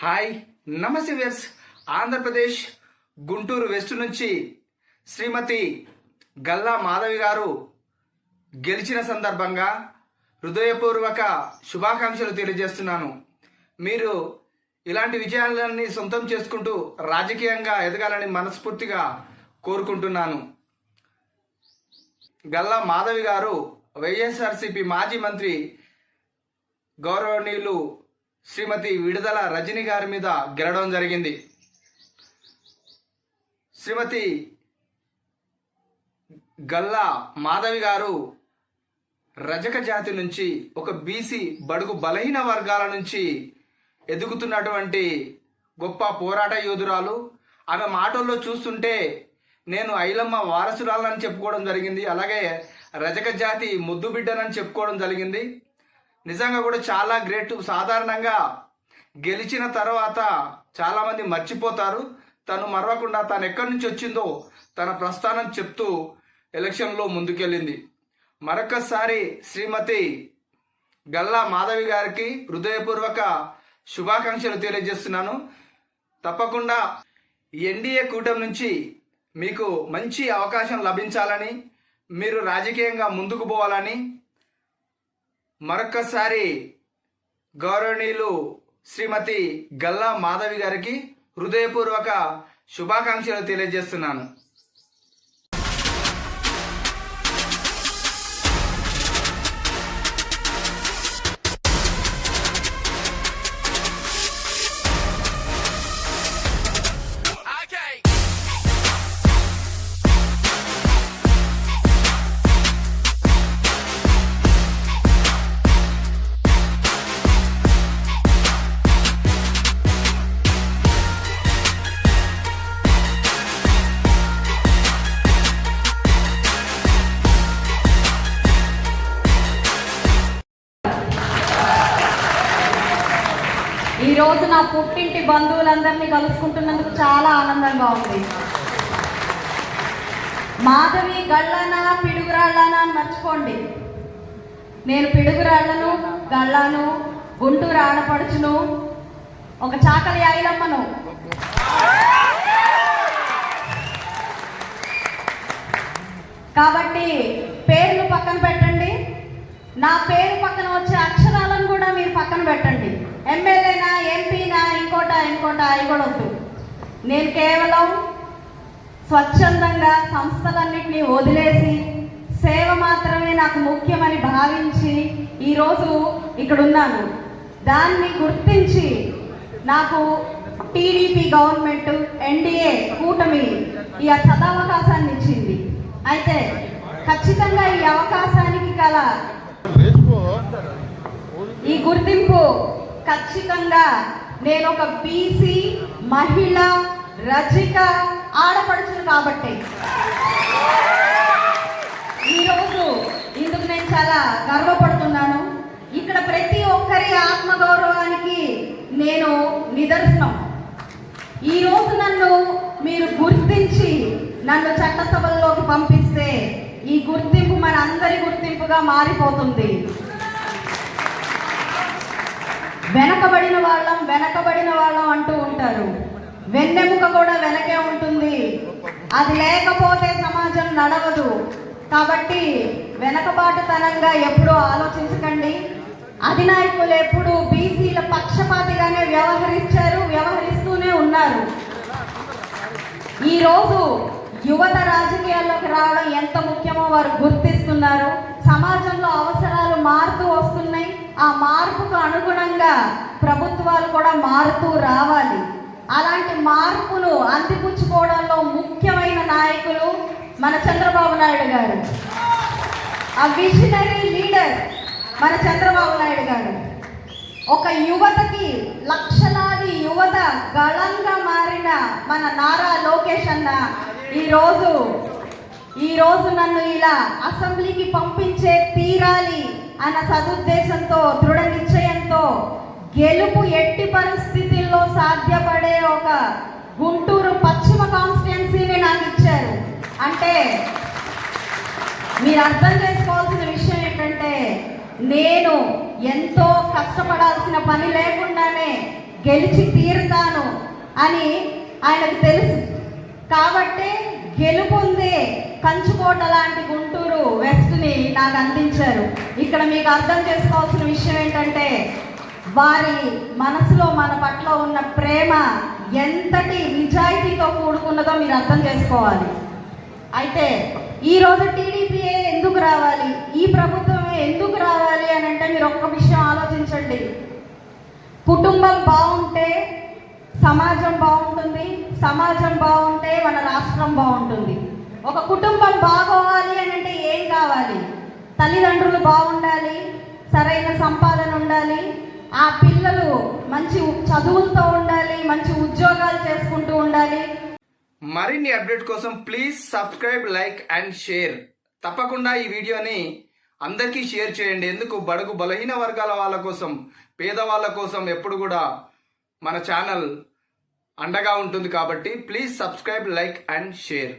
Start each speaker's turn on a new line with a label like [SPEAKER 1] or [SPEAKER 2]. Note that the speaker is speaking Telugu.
[SPEAKER 1] హాయ్ నమస్తే వ్యూయర్స్. ఆంధ్రప్రదేశ్ గుంటూరు వెస్ట్ నుంచి శ్రీమతి గల్లా మాధవి గారు గెలిచిన సందర్భంగా హృదయపూర్వక శుభాకాంక్షలు తెలియజేస్తున్నాను. మీరు ఇలాంటి విజయాలన్నీ సొంతం చేసుకుంటూ రాజకీయంగా ఎదగాలని మనస్ఫూర్తిగా కోరుకుంటున్నాను. గల్లా మాధవి గారు వైఎస్ఆర్సిపి మాజీ మంత్రి గౌరవనీయులు శ్రీమతి విడుదల రజని గారి మీద గెలడం జరిగింది. శ్రీమతి గల్లా మాధవి గారు రజక జాతి నుంచి ఒక బీసీ బడుగు బలహీన వర్గాల నుంచి ఎదుగుతున్నటువంటి గొప్ప పోరాట యోధురాలు. ఆమె మాటల్లో చూస్తుంటే నేను ఐలమ్మ వారసురాలని చెప్పుకోవడం జరిగింది. అలాగే రజక జాతి ముద్దుబిడ్డనని చెప్పుకోవడం జరిగింది. నిజంగా కూడా చాలా గ్రేట్. సాధారణంగా గెలిచిన తర్వాత చాలామంది మర్చిపోతారు. తను మరవకుండా తను ఎక్కడి నుంచి వచ్చిందో తన ప్రస్థానం చెప్తూ ఎలక్షన్లో ముందుకెళ్ళింది. మరొకసారి శ్రీమతి గల్లా మాధవి గారికి హృదయపూర్వక శుభాకాంక్షలు తెలియజేస్తున్నాను. తప్పకుండా ఎన్డీఏ కూటమి నుంచి మీకు మంచి అవకాశం లభించాలని మీరు రాజకీయంగా ముందుకు పోవాలని మరొకసారి గౌరవనీయులు శ్రీమతి గల్లా మాధవి గారికి హృదయపూర్వక శుభాకాంక్షలు తెలియజేస్తున్నాను.
[SPEAKER 2] నా పుట్టింటి బంధువులందరినీ కలుసుకుంటున్నందుకు చాలా ఆనందంగా ఉంది. మాధవి గళ్ళనా పిడుగురాళ్ళనా అని మర్చిపోండి. నేను పిడుగురాళ్ళను గళ్ళను గుంటూరు ఆడపడుచును ఒక చాకలి ఐలమ్మను. కాబట్టి పేర్లు పక్కన పెట్టండి. నా పేరు పక్కన వచ్చే అక్షరాలను కూడా మీరు పక్కన పెట్టండి. ఎమ్మెల్యేనా ఎంపీ ఇంకోట ఇంకోట అవి కూడా వద్దు. నేను కేవలం స్వచ్ఛందంగా సంస్థలన్నింటినీ వదిలేసి సేవ మాత్రమే నాకు ముఖ్యమని భావించి ఈరోజు ఇక్కడ ఉన్నాను దాన్ని గుర్తించి నాకు టీడీపీ గవర్నమెంట్ ఎన్డీఏ కూటమి ఈ సదవకాశాన్ని ఇచ్చింది. అయితే ఖచ్చితంగా ఈ అవకాశానికి గల ఈ గుర్తింపు ఖచ్చితంగా నేను ఒక బీసీ మహిళ రచిక ఆడపడుచును కాబట్టి. ఈరోజు ఇందుకు నేను చాలా గర్వపడుతున్నాను. ఇక్కడ ప్రతి ఒక్కరి ఆత్మగౌరవానికి నేను నిదర్శనం. ఈ రోజు నన్ను మీరు గుర్తించి నన్ను చట్టసభల్లోకి పంపిస్తే ఈ గుర్తింపు మన అందరి గుర్తింపుగా మారిపోతుంది. వెనకబడిన వాళ్ళం వెనకబడిన వాళ్ళం అంటూ ఉంటారు. వెన్నెముక కూడా వెనకే ఉంటుంది. అది లేకపోతే సమాజం నడవదు. కాబట్టి వెనకబాటుతనంగా ఎప్పుడూ ఆలోచించకండి. అధినాయకులు ఎప్పుడు బీసీల పక్షపాతిగానే వ్యవహరించారు వ్యవహరిస్తూనే ఉన్నారు. ఈరోజు యువత రాజకీయాల్లోకి రావడం ఎంత ముఖ్యమో వారు గుర్తిస్తున్నారు. సమాజంలో అవసరాలు మారుతూ వస్తున్నాయి ఆ మార్పుకు అనుగుణంగా ప్రభుత్వాలు కూడా మారుతూ రావాలి. అలాంటి మార్పును అందిపుచ్చుకోవడంలో ముఖ్యమైన నాయకులు మన చంద్రబాబు నాయుడు గారు. ఆ విజనరీ లీడర్ మన చంద్రబాబు నాయుడు గారు. ఒక యువతకి లక్షలాది యువత గళంగా మారిన మన నారా లోకేష్ అన్న ఈరోజు ఈరోజు నన్ను ఇలా అసెంబ్లీకి పంపించే తీరాలి. అన్న సదుద్దేశంతో దృఢ నిశ్చయంతో గెలుపు ఎట్టి పరిస్థితుల్లో సాధ్యపడే ఒక గుంటూరు పశ్చిమ కాన్స్టిట్యున్సీని నాకు ఇచ్చారు. అంటే మీరు అర్థం చేసుకోవాల్సిన విషయం ఏంటంటే నేను ఎంతో కష్టపడాల్సిన పని లేకుండానే గెలిచి తీరుతాను అని ఆయనకు తెలుసు. కాబట్టి గెలుపొందే కంచుకోట లాంటి గుంటూరు వెస్ట్ నాకు అందించారు. ఇక్కడ మీకు అర్థం చేసుకోవాల్సిన విషయం ఏంటంటే వారి మనసులో మన పట్ల ఉన్న ప్రేమ ఎంతటి నిజాయితీతో కూడుకున్నదో మీరు అర్థం చేసుకోవాలి. అయితే ఈరోజు టీడీపీఏ ఎందుకు రావాలి? ఈ ప్రభుత్వమే ఎందుకు రావాలి అని అంటే మీరు ఒక్క విషయం ఆలోచించండి. కుటుంబం బాగుంటే సమాజం బాగుంటుంది సమాజం బాగుంటే మన రాష్ట్రం బాగుంటుంది. ఒక కుటుంబం బాగోవాలి అని అంటే ఏం కావాలి? తల్లిదండ్రులు బాగుండాలి సరైన సంపాదన ఉండాలి ఆ పిల్లలు మంచి చదువులతో ఉండాలి మంచి ఉద్యోగాలు చేసుకుంటూ ఉండాలి.
[SPEAKER 1] మరిన్ని అప్డేట్ కోసం please subscribe like and share. తప్పకుండా ఈ వీడియోని అందరికీ షేర్ చేయండి. ఎందుకు? బడుగు బలహీన వర్గాల వాళ్ళ కోసం పేదవాళ్ళ కోసం ఎప్పుడు కూడా మన ఛానల్ అండగా ఉంటుంది కాబట్టి please subscribe like and share.